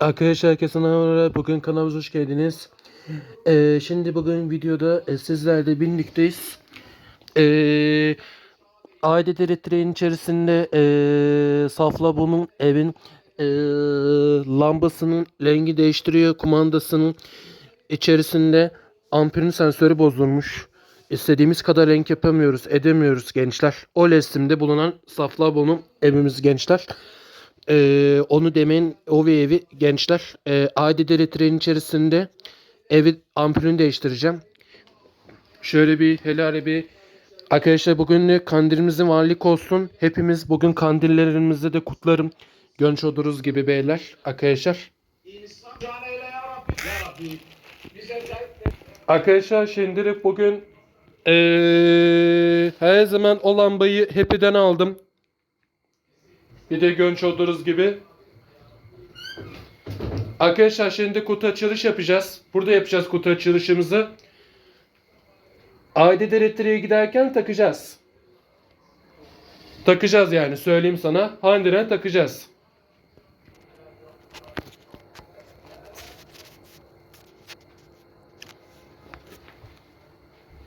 Arkadaşlar herkese merhaba. Bugün kanalımıza hoş geldiniz. Ee, şimdi bugün videoda e, sizlerle birlikteyiz. Ee, adet elektriğin içerisinde e, Safla bunun evin e, lambasının rengi değiştiriyor. Kumandasının içerisinde amperin sensörü bozulmuş. İstediğimiz kadar renk yapamıyoruz, edemiyoruz gençler. O resimde bulunan Safla bunun evimiz gençler. Ee, onu demeyin o ve evi gençler. Ee, adet elektriğin içerisinde evi ampulünü değiştireceğim. Şöyle bir helal bir arkadaşlar bugün kandilimizin varlık olsun. Hepimiz bugün kandillerimizi de kutlarım. Görmüş oluruz gibi beyler arkadaşlar. Arkadaşlar şimdilik bugün ee, her zaman o lambayı Happy'den aldım. Bir de görmüş olduğunuz gibi. Arkadaşlar şimdi kutu açılış yapacağız. Burada yapacağız kutu açılışımızı. Adet elektriğe giderken takacağız. Takacağız yani söyleyeyim sana. Handire takacağız.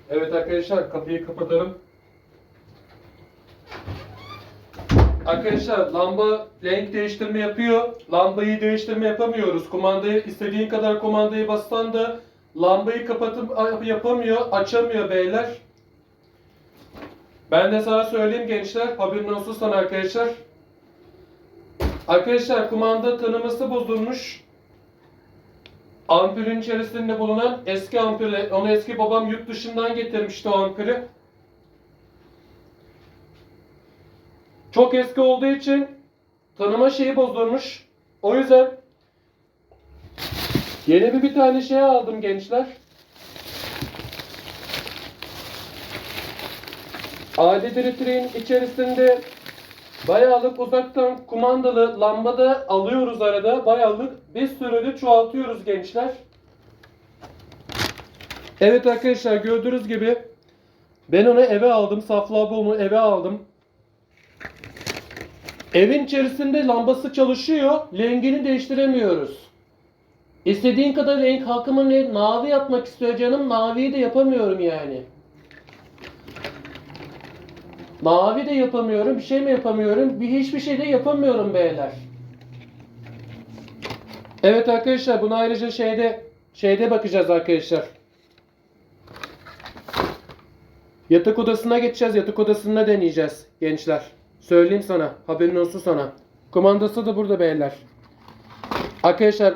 Evet arkadaşlar kapıyı kapatalım. Arkadaşlar lamba renk değiştirme yapıyor. Lambayı değiştirme yapamıyoruz. Kumandayı istediğin kadar kumandayı bassan da lambayı kapatıp yapamıyor, açamıyor beyler. Ben de sana söyleyeyim gençler, haberin olsun sana arkadaşlar. Arkadaşlar kumanda tanıması bozulmuş. Ampulün içerisinde bulunan eski ampule, onu eski babam yurt dışından getirmişti o ampulü. Çok eski olduğu için tanıma şeyi bozulmuş. O yüzden yeni bir bir tane şey aldım gençler. Adet elektriğin içerisinde bayağılık uzaktan kumandalı lambada alıyoruz arada. Bayağılık bir sürede çoğaltıyoruz gençler. Evet arkadaşlar gördüğünüz gibi ben onu eve aldım. Safla onu eve aldım. Evin içerisinde lambası çalışıyor. Rengini değiştiremiyoruz. İstediğin kadar renk hakkımı ne? Mavi yapmak istiyor canım. Maviyi de yapamıyorum yani. Mavi de yapamıyorum. Bir şey mi yapamıyorum? Bir hiçbir şey de yapamıyorum beyler. Evet arkadaşlar bunu ayrıca şeyde şeyde bakacağız arkadaşlar. Yatak odasına geçeceğiz. Yatak odasında deneyeceğiz gençler. Söyleyeyim sana. Haberin olsun sana. Kumandası da burada beyler. Arkadaşlar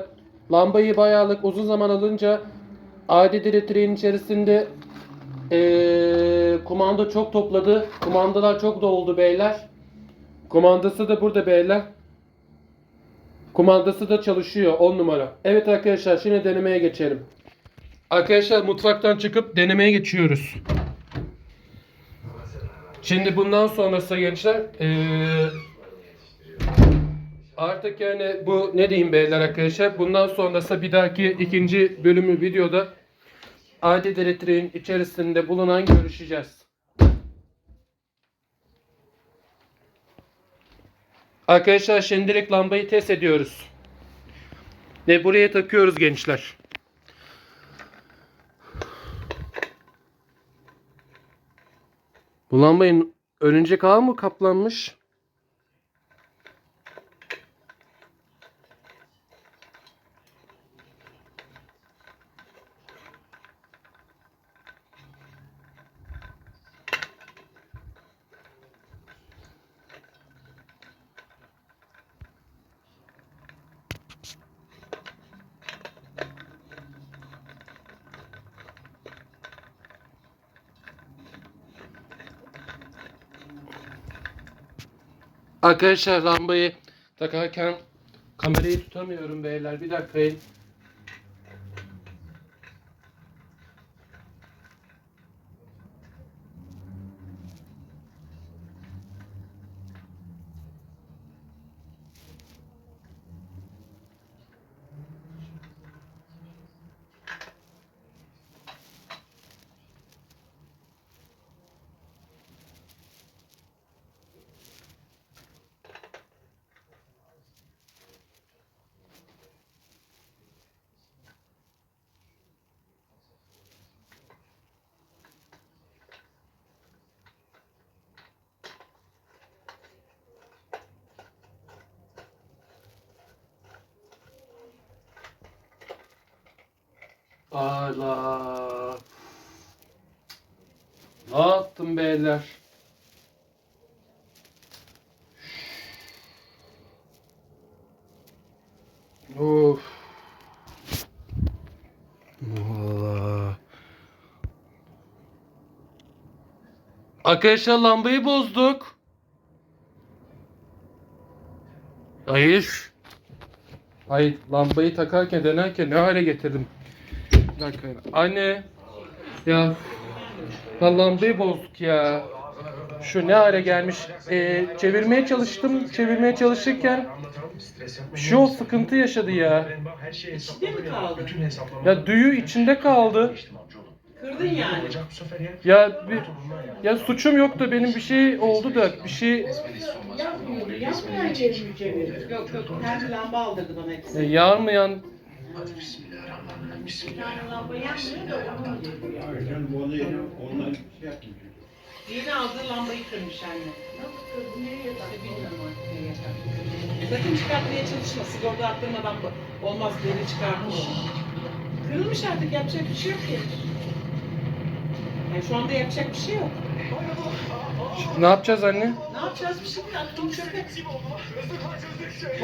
lambayı bayağılık uzun zaman alınca adet elektriğin içerisinde ee, kumanda çok topladı. Kumandalar çok doldu beyler. Kumandası da burada beyler. Kumandası da çalışıyor 10 numara. Evet arkadaşlar şimdi denemeye geçelim. Arkadaşlar mutfaktan çıkıp denemeye geçiyoruz. Şimdi bundan sonrası gençler eee, artık yani bu ne diyeyim beyler arkadaşlar bundan sonrası bir dahaki ikinci bölümü videoda adet elektriğin içerisinde bulunan görüşeceğiz. Arkadaşlar şimdilik lambayı test ediyoruz. Ve buraya takıyoruz gençler. Bu lambanın örümcek ağı mı kaplanmış? Arkadaşlar lambayı takarken kamerayı tutamıyorum beyler. Bir dakika. Allah. Ne yaptım beyler? Of. Allah. Arkadaşlar lambayı bozduk. Hayır. Hayır lambayı takarken denerken ne hale getirdim. Bir dakika. Anne. Ya. Lan lambayı bozduk ya. Şu ne hale gelmiş. Ee, çevirmeye çalıştım. Çevirmeye çalışırken şu o sıkıntı yaşadı ya. İçinde mi kaldı? Ya düğü içinde kaldı. Kırdın yani. Ya bir, ya suçum yok da benim bir şey oldu da bir şey Yapmıyordu. Yapmayan geri mücevher. Yok yok. Kendi lamba aldırdı bana hepsi. e, yağmayan Lamba yanmıyor da onu yapıyor. Canım onu ondan şey yapmış. Yeni aldığı lambayı kırmış anne. Nasıl kırdı? Nereye taktı? Bilmiyorum artık nereye taktı. Sakın çıkartmaya çalışma. Sigorta attırmadan bu- olmaz geri çıkartmış. Kırılmış artık yapacak bir şey yok ki. Yani şu anda yapacak bir şey yok. Ne yapacağız anne? Ne yapacağız bir şey yok. Attım çöpe.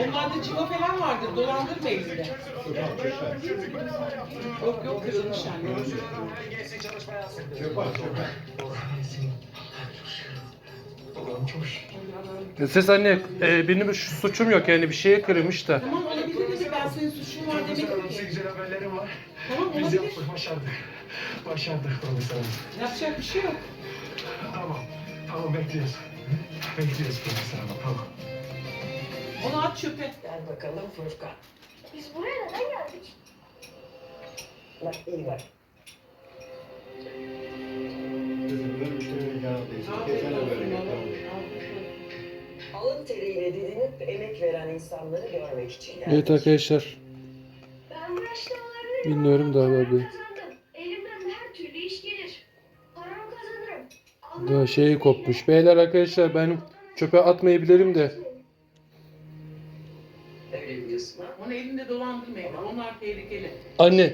Onlarda civa falan vardır. Dolandırma elinde. Yok yok kırılmış anne. Çöpe çöpe. Ses anne e, benim bir suçum yok yani bir şeye kırılmış da. Tamam olabilir dedi. Ben senin suçun var demedim ki. güzel haberlerim var. Tamam Biz olabilir. yaptık, başardık. Başardık. Yapacak bir şey yok. Tamam, tamam bekliyoruz. Bekliyoruz profesörüm, tamam. Onu at çöpe. Gel bakalım Furkan. Biz buraya neden geldik? Bak iyi bak. Bir şey canı değilsin. Kesene böyle git. Alın teriyle didinip emek veren insanları görmek için geldik. Evet arkadaşlar. Ben bu yaşta olabilirim. Bilmiyorum da ama abi. Daha Allah'ım şey izniyle. kopmuş. Beyler arkadaşlar ben çöpe atmayabilirim de. Onu elinde dolandırmayın. Onlar tehlikeli. Anne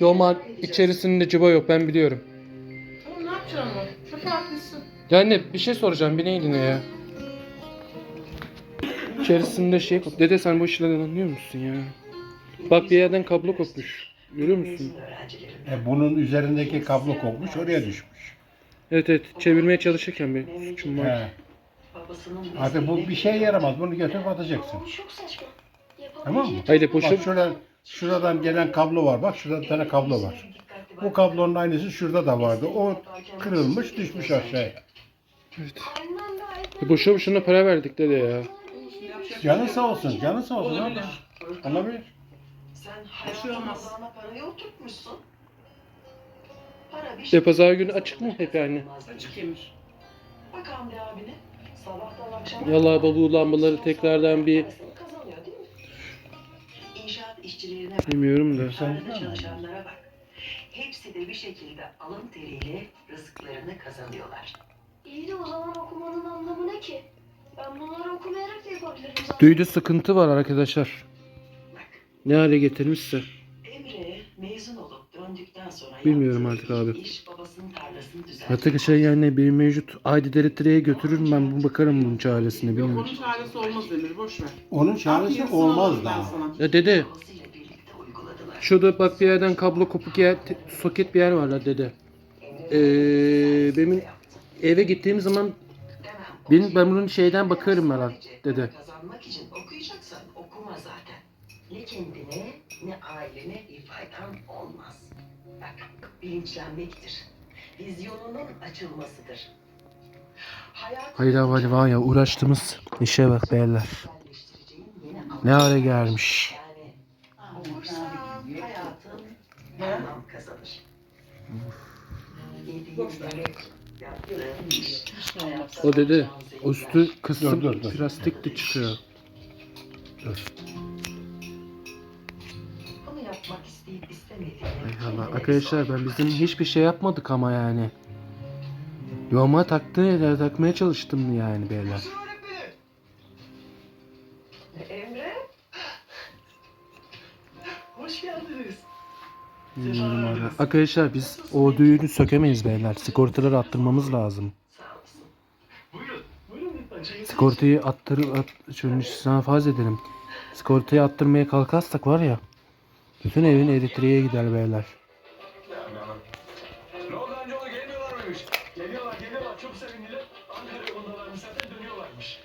Yoma içerisinde cıva yok ben biliyorum. Tamam ne yapacaksın onu? Çöpe atmışsın. Ya anne bir şey soracağım bir neydi ne ya? İçerisinde şey kop. Dede sen bu işlerden anlıyor musun ya? Bak bir yerden kablo kopmuş. Görüyor musun? E, bunun üzerindeki kablo kopmuş oraya düşmüş. Evet evet çevirmeye çalışırken bir suçum var. He. Babasının Artık bu bir şey yaramaz. Bunu götürüp atacaksın. Çok saçma. Tamam mı? Boşa Bak şurada, şuradan gelen kablo var. Bak şurada bir tane kablo var. Bu kablonun aynısı şurada da vardı. O kırılmış düşmüş aşağıya. Gayet E, boşa boşuna para verdik dede ya. Canı sağ olsun. Canı sağ olsun. Olabilir. Olabilir. Sen Bir hayatın olmaz. odağına parayı oturtmuşsun. Para bir şey. E pazar günü açık mı hep yani? Açık yemiş. Bak Hamdi abine. Sabahtan akşama. Yallah bu lambaları tekrardan bir Parasını kazanıyor değil mi? İnşaat işçilerine bak. bilmiyorum da. Tarlada çalışanlara bak. Hepsi de bir şekilde alın teriyle rızıklarını kazanıyorlar. İyi de o zaman okumanın anlamı ne ki? Ben bunları okumayarak da yapabilirim zaten. Düğüde sıkıntı var arkadaşlar. Bak Ne hale getirmişse. Emre mezun Bilmiyorum artık abi. Artık şey yani bir mevcut Aydi Eritre'ye götürürüm ben bu bakarım bunun çaresine Yok bilmiyorum. onun çaresi olmaz Emir. Boş ver. Onun çaresi yarısını olmaz ben daha. sana. Ya dede şurada bak bir yerden kablo kopuk yer te- soket bir yer var la dede. Ee, benim eve gittiğim zaman benim ben bunun şeyden bakarım ben lan dede. Kazanmak için okuyacaksan okuma zaten. Ne kendine ne ailene bir faydan olmaz. Bak bilinçlenmektir. Vizyonunun açılmasıdır. Hayır hadi var ya uğraştığımız işe bak beyler. Ne hale gelmiş. O dede o üstü kısım Dur, dur, dur. plastik de çıkıyor. Bunu isteyip istemediğini Hay Allah. Arkadaşlar ben bizim hiçbir şey yapmadık ama yani. Yoma taktığı yerlere takmaya çalıştım yani beyler. Emre? Hoş geldiniz. Bilmiyorum abi. Arkadaşlar biz o düğünü sökemeyiz beyler. Sigortaları attırmamız lazım. Sigortayı attır, at, şunu farz edelim. Sigortayı attırmaya kalkarsak var ya. Bütün evin elektriğe gider beyler. Ne oldu gelmiyorlar mıymış? Geliyorlar geliyorlar çok sevindiler. Dönüyorlarmış.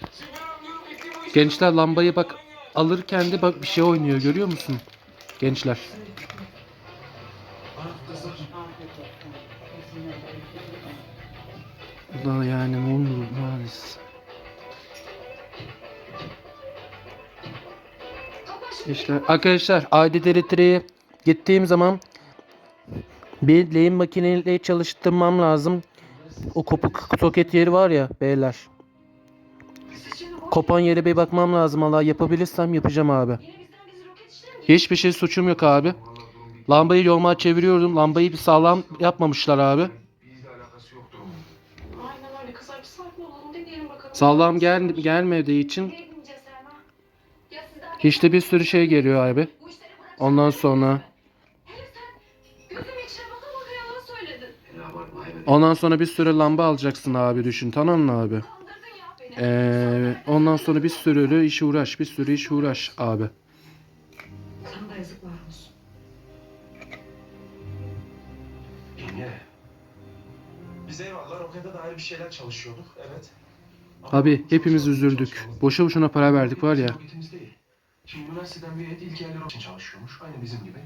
Gençler lambayı bak alırken de bak bir şey oynuyor görüyor musun? Gençler. Bu da yani ne olur maalesef. İşte arkadaşlar adet elektriğe gittiğim zaman bir lehim makineyle çalıştırmam lazım. O kopuk soket yeri var ya beyler. Kopan yere bir bakmam lazım Allah yapabilirsem yapacağım abi. Hiçbir şey suçum yok abi. Lambayı normal çeviriyorum. Lambayı bir sağlam yapmamışlar abi. Sağlam gel gelmediği için? İşte bir sürü şey geliyor abi. Ondan sonra ondan sonra bir sürü lamba alacaksın abi düşün tamam mı abi? Ee, ondan sonra bir sürü iş uğraş, bir sürü iş uğraş abi. Biz eyvallah rokete dair bir şeyler çalışıyorduk evet. Ama Abi hepimiz üzüldük. Boşa boşuna para verdik var ya. Şimdi üniversiteden bir heyet ilk yerler için çalışıyormuş. Aynı bizim gibi.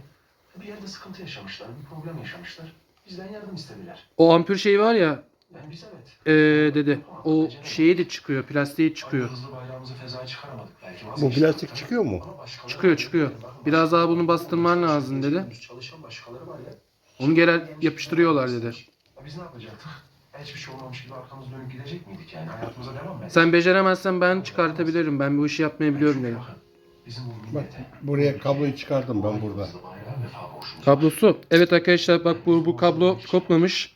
Bir yerde sıkıntı yaşamışlar, bir problem yaşamışlar. Bizden yardım istediler. O ampür şey var ya Yani biz evet. ee, dedi. O şeyi de çıkıyor, plastiği çıkıyor. Aynı hızlı bayrağımızı fezaya çıkaramadık. Belki Bu vazgeçtik. plastik çıkıyor mu? Ama başkaları Çıkıyor, var. çıkıyor. Bakın Biraz daha bunu bastırman lazım dedi. Gündüz Çalışan başkaları var ya. Onu gelen yapıştırıyorlar dedi. Ya Biz ne yapacaktık? Hiçbir şey olmamış gibi arkamız dönüp gidecek miydik yani? Hayatımıza devam mı? Sen beceremezsen ben çıkartabilirim. Ben bu işi yapmayı biliyorum dedi. Bakın, Bizim bu Bak buraya kabloyu çıkardım ben burada. Kablosu. Evet arkadaşlar bak bu, bu kablo kopmamış.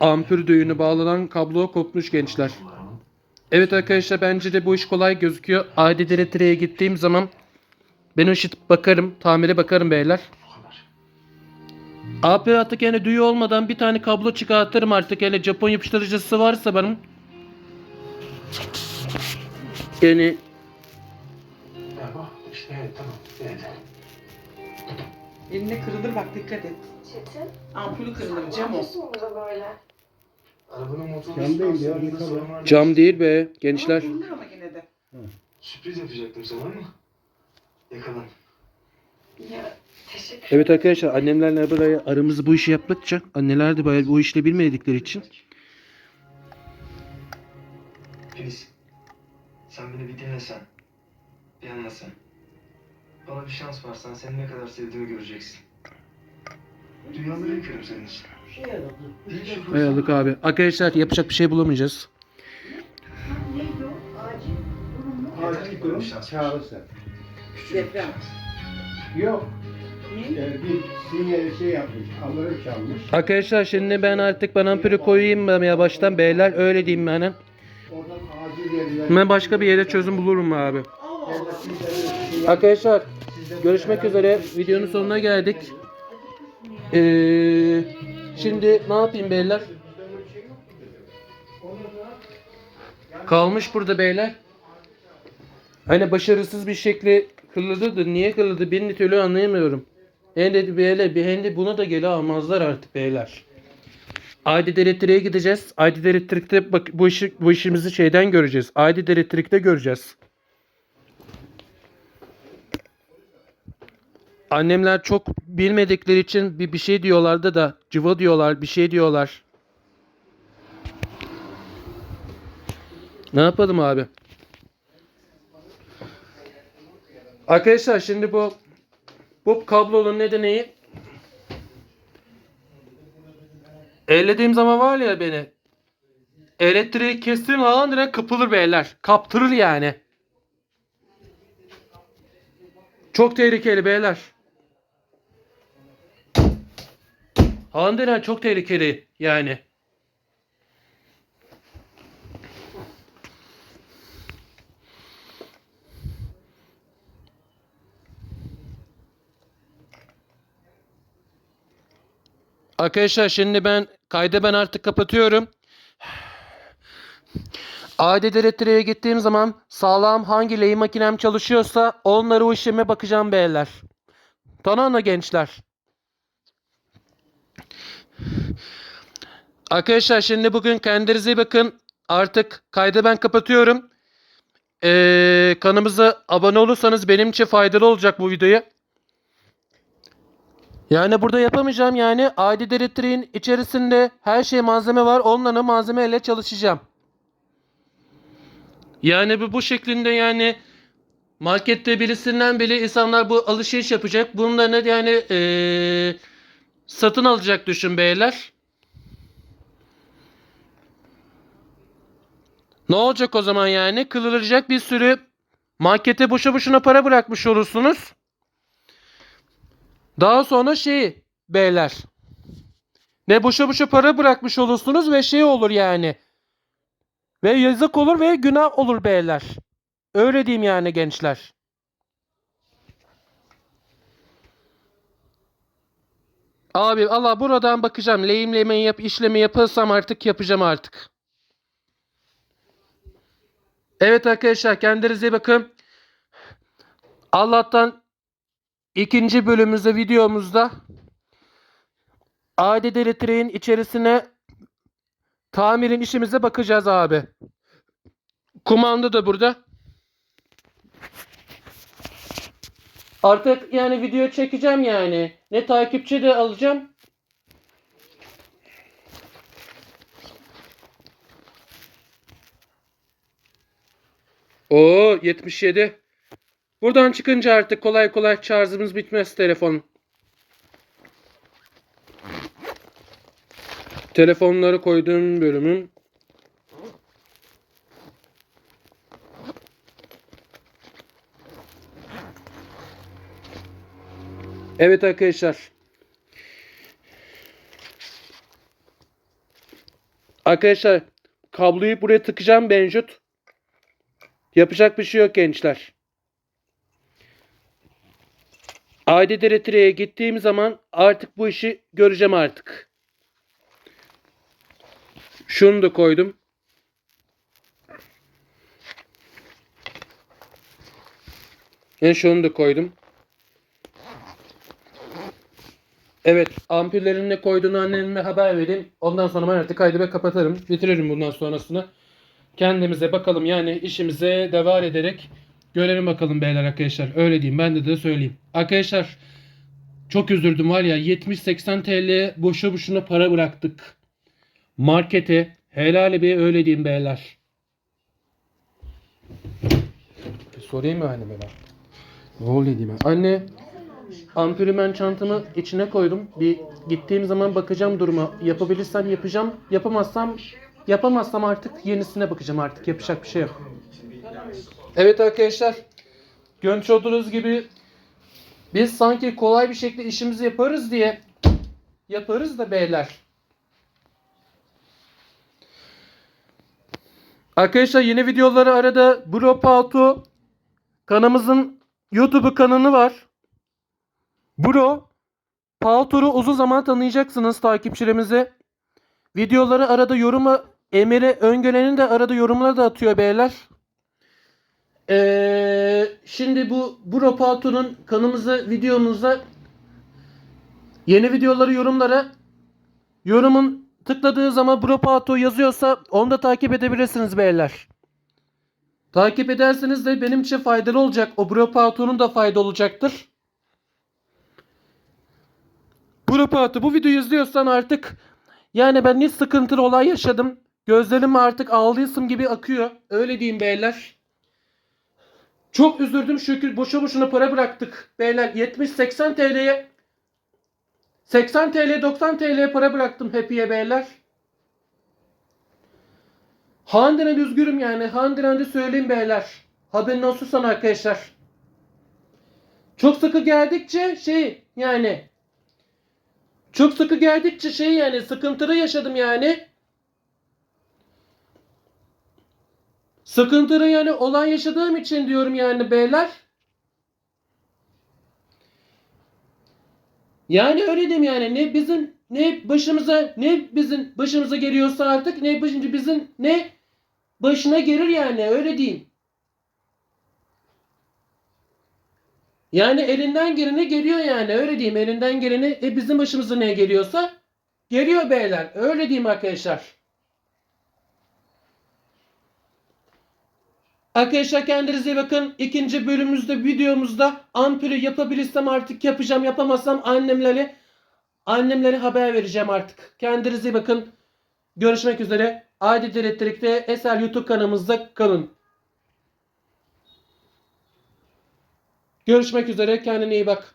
Ampür düğünü bağlanan kablo kopmuş gençler. Evet arkadaşlar bence de bu iş kolay gözüküyor. Adet elektriğe gittiğim zaman ben ışıt bakarım, tamire bakarım beyler. Abi artık yani düğü olmadan bir tane kablo çıkartırım artık yani Japon yapıştırıcısı varsa benim. Yani evet tamam. Evet. Eline kırılır bak dikkat et. Çetin. Ampulü kırılır cam o. yapıyorsun burada böyle? Arabanın motoru Cam değil ya, ne kadar? cam değil be gençler. Ama kırılır ama yine de. Sürpriz yapacaktım sana ama yakalan. Ya teşekkür Evet arkadaşlar annemlerle buraya aramızı bu işi yaptıkça anneler de bayağı bu işle bilmedikleri için Filiz, sen beni bir dinlesen, bir anlasan. Bana bir şans versen seni ne kadar sevdiğimi göreceksin. Dünyamı yıkıyorum senin için. Ayarlık abi. Arkadaşlar yapacak bir şey bulamayacağız. Acil durum çağrısı. Deprem. Yok. Yani bir sinyal şey yapmış. Alarm çalmış. Arkadaşlar şimdi ben artık ben ampulü koyayım ben ya baştan beyler öyle diyeyim ben. Oradan acil yerler. Ben başka bir yere çözüm bulurum abi. Allah. Arkadaşlar görüşmek üzere. Videonun sonuna geldik. Ee, şimdi ne yapayım beyler? Kalmış burada beyler. Hani başarısız bir şekilde kırıldı da niye kırıldı bir türlü anlayamıyorum. Hem de beyler bir hem de buna da gele almazlar artık beyler. Aydın elektriğe gideceğiz. Aydın elektrikte bak bu işi bu işimizi şeyden göreceğiz. Aydın elektrikte göreceğiz. Annemler çok bilmedikleri için bir bir şey diyorlardı da cıva diyorlar, bir şey diyorlar. Ne yapalım abi? Arkadaşlar şimdi bu bu kablonun nedeni ellediğim zaman var ya beni elektriği kestiğim zaman direkt kapılır beyler. Kaptırır yani. Çok tehlikeli beyler. Handelen çok tehlikeli yani. Arkadaşlar şimdi ben kaydı ben artık kapatıyorum. Adet elektriğe gittiğim zaman sağlam hangi lehim makinem çalışıyorsa onları o işleme bakacağım beyler. Tamam gençler? Arkadaşlar şimdi bugün kendinize iyi bakın. Artık kaydı ben kapatıyorum. Ee, kanalımıza abone olursanız benim için faydalı olacak bu videoyu. Yani burada yapamayacağım yani adet elektriğin içerisinde her şey malzeme var. Onlarla malzemeyle çalışacağım. Yani bu, bu şeklinde yani markette birisinden bile insanlar bu alışveriş yapacak. Bunları yani eee, satın alacak düşün beyler. Ne olacak o zaman yani? Kılıracak bir sürü markete boşa boşuna para bırakmış olursunuz. Daha sonra şey beyler. Ne boşa boşa para bırakmış olursunuz ve şey olur yani. Ve yazık olur ve günah olur beyler. Öyle diyeyim yani gençler. Abi Allah buradan bakacağım. Lehimleme yap, işlemi yapılsam artık yapacağım artık. Evet arkadaşlar kendinize bakın. Allah'tan ikinci bölümümüzde videomuzda adet elektriğin içerisine tamirin işimize bakacağız abi. Kumanda da burada. Artık yani video çekeceğim yani. Ne takipçi de alacağım. Oo 77. Buradan çıkınca artık kolay kolay şarjımız bitmez telefon. Telefonları koyduğum bölümün Evet arkadaşlar. Arkadaşlar kabloyu buraya tıkacağım Benjut. Yapacak bir şey yok gençler. Adet elektriğe gittiğim zaman artık bu işi göreceğim artık. Şunu da koydum. Yani şunu da koydum. Evet, ampullerin ne koyduğunu anneme haber vereyim. Ondan sonra ben artık kaydı ve kapatırım. Bitiririm bundan sonrasını. Kendimize bakalım yani işimize devam ederek görelim bakalım beyler arkadaşlar. Öyle diyeyim ben de de söyleyeyim. Arkadaşlar çok üzüldüm var ya 70-80 TL boşu boşuna para bıraktık. Markete helal bir öyle diyeyim beyler. Bir sorayım mı anneme ben? Ne oluyor diyeyim? Anne ampulü ben çantamı içine koydum. Bir gittiğim zaman bakacağım duruma. Yapabilirsem yapacağım. Yapamazsam yapamazsam artık yenisine bakacağım artık. Yapacak bir şey yok. Evet arkadaşlar. Görmüş olduğunuz gibi biz sanki kolay bir şekilde işimizi yaparız diye yaparız da beyler. Arkadaşlar yeni videoları arada Bro Pautu kanalımızın YouTube kanalı var. Bro Pautur'u uzun zaman tanıyacaksınız takipçilerimizi. Videoları arada yoruma Emir'e Öngören'in de arada yorumları da atıyor beyler. Ee, şimdi bu Bro Pautur'un kanalımıza videomuza yeni videoları yorumlara yorumun tıkladığı zaman Bro Pautur yazıyorsa onu da takip edebilirsiniz beyler. Takip ederseniz de benim için faydalı olacak. O Bro Pautur'un da fayda olacaktır. Bro Pautur bu videoyu izliyorsan artık yani ben ne sıkıntılı olay yaşadım. Gözlerim artık ağlıyorsun gibi akıyor. Öyle diyeyim beyler. Çok üzüldüm şükür boşa boşuna para bıraktık. Beyler 70-80 TL'ye 80 TL 90 TL para bıraktım Happy'ye beyler. Handiren üzgürüm yani. Handiren de söyleyeyim beyler. Haberin olsun sana arkadaşlar. Çok sıkı geldikçe şey yani çok sıkı geldikçe şey yani sıkıntılı yaşadım yani. Sıkıntılı yani olay yaşadığım için diyorum yani beyler. Yani öyle diyeyim yani ne bizim ne başımıza ne bizim başımıza geliyorsa artık ne başınca bizim ne başına gelir yani öyle diyeyim. Yani elinden geleni geliyor yani öyle diyeyim elinden geleni e bizim başımıza ne geliyorsa geliyor beyler öyle diyeyim arkadaşlar. Arkadaşlar kendinize bakın. İkinci bölümümüzde videomuzda ampulü yapabilirsem artık yapacağım. Yapamazsam annemlere annemlere haber vereceğim artık. Kendinize bakın. Görüşmek üzere. Adi Elektrik'te Eser YouTube kanalımızda kalın. Görüşmek üzere. Kendine iyi bak.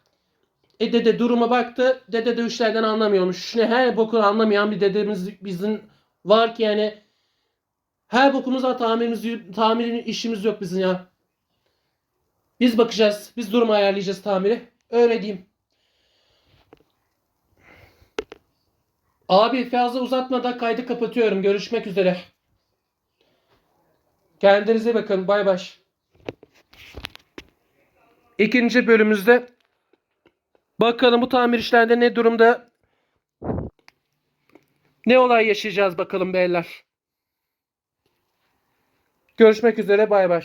E dede duruma baktı. Dede de işlerden anlamıyormuş. Ne her bokunu anlamayan bir dedemiz bizim var ki yani her bokumuzda tamirimiz, tamirin işimiz yok bizim ya. Biz bakacağız. Biz durumu ayarlayacağız tamiri. Öyle diyeyim. Abi fazla uzatmadan kaydı kapatıyorum. Görüşmek üzere. Kendinize bakın. Bay bay. İkinci bölümümüzde bakalım bu tamir işlerinde ne durumda ne olay yaşayacağız bakalım beyler. Görüşmek üzere bay bay.